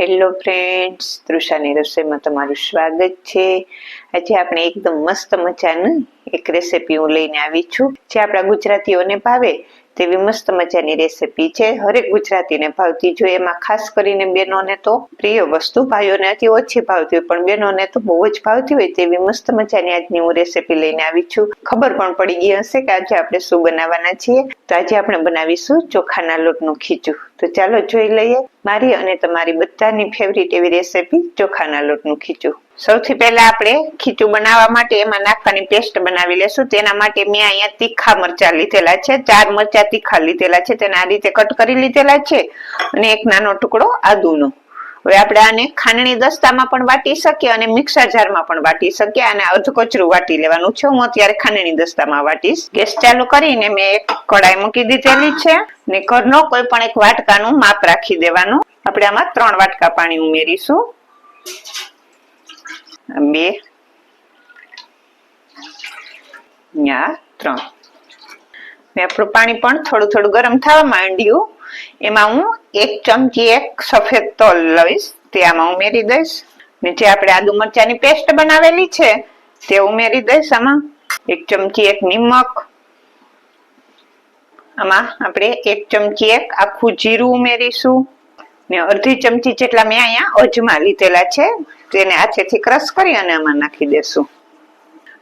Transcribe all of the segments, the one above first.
Hello friends તૃષાની રસોઈમાં તમારું સ્વાગત છે. આજે આપણે એકદમ મસ્ત મજાની એક રેસીપી હું લઈને આવી છું. જે આપણા ગુજરાતીઓને ભાવે તેવી મસ્ત મજાની રેસીપી છે. હરેક ગુજરાતીને ભાવતી જોઈએ. એમાં ખાસ કરીને બહેનોને તો પ્રિય વસ્તુ, ભાઈઓને અતિ ઓછી ભાવતી હોય, પણ બહેનોને તો બહુ જ ભાવતી હોય તેવી મસ્ત મજાની આજની હું રેસીપી લઈને આવી છું. ખબર પણ પડી ગઈ હશે કે આજે આપણે શું બનાવવાના છીએ. તો આજે આપણે બનાવીશું ચોખાના લોટનું ખીચું. તો ચાલો જોઈ લઈએ. મારી અને તમારી બધાની ફેવરિટ એવી રેસીપી ચોખાના લોટનું ખીચું. સૌથી પહેલા આપણે ખીચું બનાવવા માટે એમાં નાખવાની પેસ્ટ બનાવી લેશું. તેના માટે મેં અહીંયા તીખા મરચા લીધેલા છે. ચાર મરચા તીખા લીધેલા છે. તેને આ રીતે કટ કરી લીધેલા છે અને એક નાનો ટુકડો આદુનો. હવે આપણે આને ખાંડણી દસ્તામાં પણ વાટી શકીએ અને મિક્સર જારમાં પણ વાટી શકીએ અને અધકચરું વાટી લેવાનું છે. હું અત્યારે ખાંડણી દસ્તામાં વાટીશ. ગેસ ચાલુ કરીને મેં એક કડાઈ મૂકી દીધેલી છે ને ઘરનો કોઈ પણ એક વાટકાનું માપ રાખી દેવાનું. આપણે આમાં ત્રણ વાટકા પાણી ઉમેરીશું. બે ત્રણ. ને આપણું પાણી પણ થોડું થોડું ગરમ થવા માંડ્યું. એમાં હું એક ચમચી, એક સફેદ તલ લઈશ, તે આમાં ઉમેરી દઈશ. ને આપણે આદુ મરચાની પેસ્ટ બનાવેલી છે, તે ઉમેરી દઈશ આમાં. એક ચમચી, એક નિમક. આમાં આપણે એક ચમચી, એક આખું જીરું ઉમેરીશું. ને અડધી ચમચી જેટલા મેં અહીંયા અજમા લીધેલા છે, તેને હાથેથી ક્રશ કરી અને આમાં નાખી દેશું.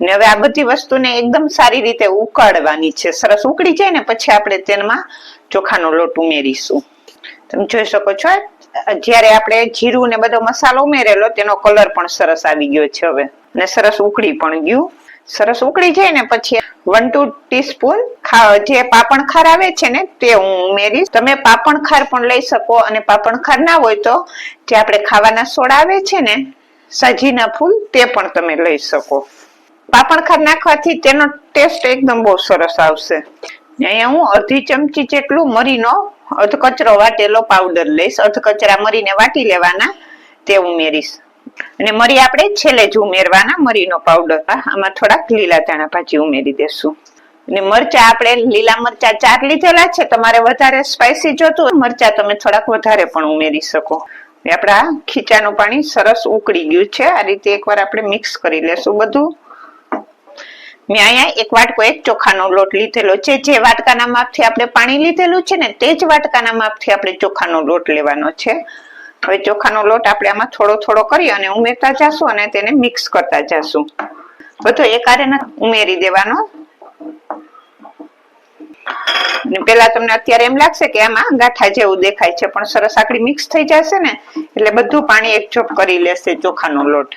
ને હવે આ બધી વસ્તુને એકદમ સારી રીતે ઉકાળવાની છે. સરસ ઉકળી જાય ને પછી આપણે તેમાં ચોખાનો લોટ ઉમેરીશું. તમે જોઈ શકો છો, જ્યારે આપણે જીરું ને બધો મસાલો ઉમેરેલો, તેનો કલર પણ સરસ આવી ગયો છે હવે. અને સરસ ઉકળી પણ ગયું. સરસ ઉકળી જાય ને પછી વન ટુ ટીસ્પૂન જે પાપણ ખાર આવે છે ને, તે હું ઉમેરીશ. તમે પાપણ ખાર પણ લઈ શકો અને પાપણ ખાર ના હોય તો જે આપણે ખાવાના સોડા આવે છે ને, સાજીના ફૂલ, તે પણ તમે લઈ શકો. પાપણ ખાર નાખવાથી તેનો ટેસ્ટ એકદમ બહુ સરસ આવશે. અહીંયા હું અડધી ચમચી જેટલું મરીનો અધકચરો વાટેલો પાવડર લઈશ. અધકચરા મરીને વાટી લેવાના, તે ઉમેરીશ. અને મરી આપણે છેલ્લે જ ઉમેરવાના મરીનો પાવડર આમાં થોડાક લીલા ધાણા ભાજી ઉમેરી દેશું. અને મરચા આપણે લીલા મરચા ચાર લીધેલા છે, તમારે વધારે સ્પાઇસી જોતું મરચા તમે થોડાક વધારે પણ ઉમેરી શકો. આપણા ખીચાનું પાણી સરસ ઉકળી ગયું છે. આ રીતે એકવાર આપણે મિક્સ કરી લેશું બધું. મેં એક વાટકો, એક ચોખાનો લોટ લીધેલો છે. જે વાટકાના માપથી આપણે પાણી લીધેલું છે ને, તે જ વાટકાના માપથી આપણે ચોખાનો લોટ લેવાનો છે. હવે ચોખાનો લોટ આપણે આમાં થોડો થોડો કરી અને ઉમેરતા જશું અને તેને મિક્સ કરતા જશું. બધો એકારે ઉમેરી દેવાનો. પેલા તમને અત્યારે એમ લાગશે કે આમાં ગાંઠા જેવું દેખાય છે, પણ સરસ આકડી મિક્સ થઈ જશે ને, એટલે બધું પાણી એકજોટ કરી લેશે ચોખાનો લોટ.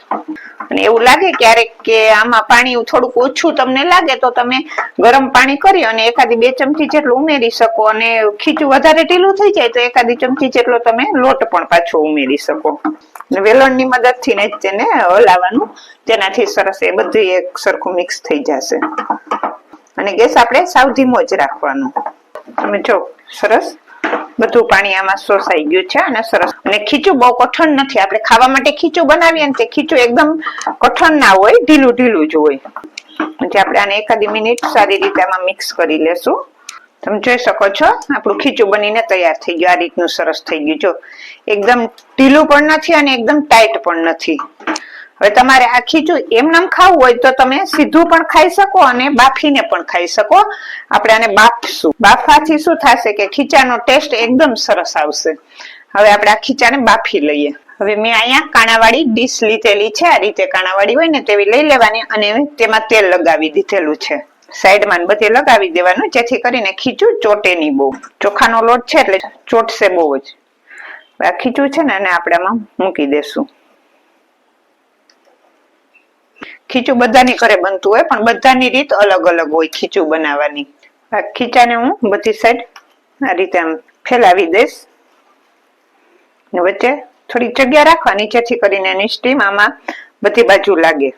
અને એવું લાગે ક્યારેક કે આમાં પાણી થોડુંક ઓછું તમને લાગે તો તમે ગરમ પાણી કરી અને એકાદી બે ચમચી જેટલું ઉમેરી શકો અને ખીચું વધારે ઢીલું થઈ જાય તો એકાદી ચમચી જેટલો તમે લોટ પણ પાછો ઉમેરી શકો. વેલણની મદદથી ને તેને હલાવવાનું. તેનાથી સરસ એ બધું એક સરખું મિક્સ થઈ જશે. અને ગેસ આપણે સાવ ધીમો જ રાખવાનો. તમે જો, સરસ બધું પાણી આમાં શોષાઈ ગયું છે અને સરસ. અને ખીચું બહુ કઠણ નથી. આપણે ખાવા માટે ખીચું બનાવીએ ને તે ખીચું એકદમ કઠણ ના હોય, ઢીલું ઢીલું જ હોય. પછી આપણે આને એકાદી મિનિટ સારી રીતે આમાં મિક્સ કરી લેશું. તમે જોઈ શકો છો, આપણું ખીચું બનીને તૈયાર થઈ ગયું. આ રીતનું સરસ થઈ ગયું. જો, એકદમ ઢીલું પણ નથી અને એકદમ ટાઈટ પણ નથી. હવે તમારે આ ખીચું એમનામ ખાવું હોય તો તમે સીધું પણ ખાઈ શકો અને બાફીને પણ ખાઈ શકો. આપણે આને બાફશું. બાફવાથી શું થશે કે ખીચાનો ટેસ્ટ એકદમ સરસ આવશે. હવે આપણે આ ખીચાને બાફી લઈએ. હવે મેં અહીંયા કાણાવાળી ડીશ લીધેલી છે. આ રીતે કાણાવાળી હોય ને તેવી લઈ લેવાની અને તેમાં તેલ લગાવી દીધેલું છે. સાઈડમાં બધે લગાવી દેવાનું, જેથી કરીને ખીચું ચોટે નહીં બહુ. ચોખાનો લોટ છે એટલે ચોટશે બહુ જ. આ ખીચું છે ને એને આપણે આમાં મૂકી દેશું. ખીચું બધાની ઘરે બનતું હોય પણ બધાની રીત અલગ અલગ હોય ખીચું બનાવવાની. આ ખીચાને હું બધી સાઈડ આ રીતે આમ ફેલાવી દઈશ. વચ્ચે થોડી જગ્યા રાખવા નીચેથી કરીને એની સ્ટીમ આમાં બધી બાજુ લાગે.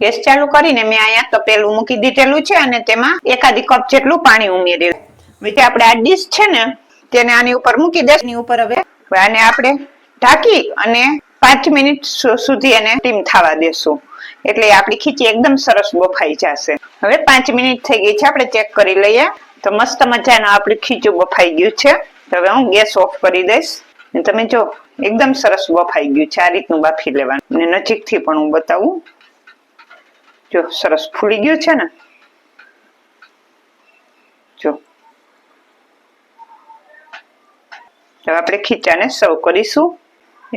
ગેસ ચાલુ કરીને મેં અહીંયા તપેલું મૂકી દીધેલું છે અને તેમાં એકાદી કપ જેટલું પાણી ઉમેરેલું વચ્ચે આપણે આ ડીશ છે ને તેને આની ઉપર મૂકી દઈશ. એની ઉપર હવે આને આપણે ઢાંકી અને પાંચ મિનિટ સુધી એને સ્ટીમ થવા દેશું. એટલે આપણી ખીચી એકદમ સરસ બફાઈ જશે. હવે પાંચ મિનિટ થઈ ગઈ છે, આપણે ચેક કરી લઈએ. તો મસ્ત મજાનું આપણું ખીચું બફાઈ ગયું છે. હવે હું ગેસ ઓફ કરી દઈશ. તમે જો, એકદમ સરસ બફાઈ ગયું છે, આ રીતનું બાફી લેવાનું. ને નજીકથી પણ હું બતાવું. જો, સરસ ફૂલી ગયું છે ને? જો. હવે આપણે ખીચાને સર્વ કરીશું.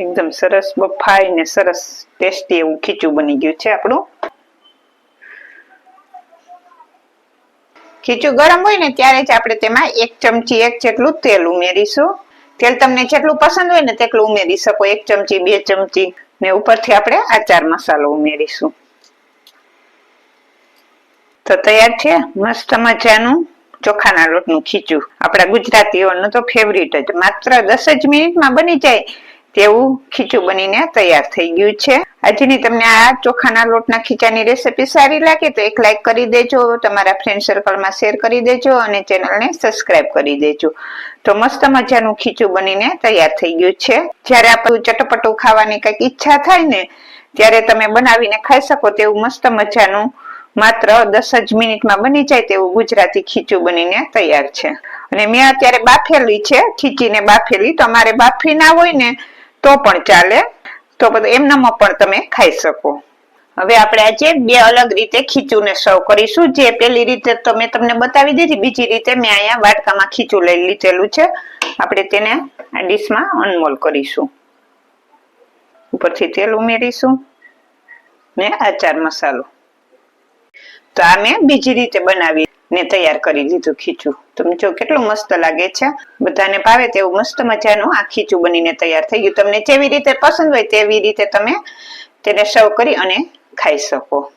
એકદમ સરસ બફાઈ ને સરસ ટેસ્ટી એવું ખીચું બની ગયું છે આપણું. ખીચું ગરમ હોય ને ત્યારે જ આપણે તેમાં એક ચમચી એક જેટલું તેલ ઉમેરીશું. તેલ તમને જેટલું પસંદ હોય ને તેટલું ઉમેરી શકો. એક ચમચી, બે ચમચી ને ઉપરથી આપણે આચાર મસાલો ઉમેરીશું. તો તૈયાર છે? મસ્ત મજાનું ચોખાના લોટનું ખીચું. આપણા ગુજરાતીઓનું તો ફેવરિટ જ. માત્ર દસ જ મિનિટમાં બની જાય. તેવું ખીચું બનીને તૈયાર થઈ ગયું છે. આજની તમને આ ચોખાના લોટના ખીચાની રેસીપી સારી લાગે તો એક લાઈક કરી દેજો, તમારા ફ્રેન્ડ સર્કલમાં શેર કરી દેજો અને ચેનલને સબસ્ક્રાઈબ કરી દેજો. તો મસ્ત મજાનું ખીચું બનીને તૈયાર થઈ ગયું છે. જ્યારે આપણું ચટપટું ખાવાની કંઈક ઈચ્છા થાય ને, ત્યારે તમે બનાવીને ખાઈ શકો તેવું મસ્ત મજાનું માત્ર દસ જ મિનિટમાં બની જાય તેવું ગુજરાતી ખીચું બનીને તૈયાર છે. અને મેં અત્યારે બાફેલી છે, ખીચીને બાફેલી. તમારે બાફી ના હોય ને તો પણ ચાલે. તો બધું એમનામાં પણ તમે ખાઈ શકો. હવે આપણે આજે બે અલગ રીતે ખીચુંને સર્વ કરીશું. જે પેલી રીતે તો મેં તમને બતાવી દીધી, બીજી રીતે મેં અહીંયા વાટકામાં ખીચું લઈ લીધેલું છે. આપણે તેને આ ડીશમાં અનમોલ કરીશું. ઉપરથી તેલ ઉમેરીશું ને આચાર મસાલો. તો આ મેં બીજી રીતે બનાવી ને તૈયાર કરી દીધું ખીચું. તમે જો કેટલું મસ્ત લાગે છે. બધાને ભાવે તેવું મસ્ત મજાનું આ ખીચું બનીને તૈયાર થઈ ગયું. તમને જેવી રીતે પસંદ હોય તેવી રીતે તમે તેને સર્વ કરી અને ખાઈ શકો.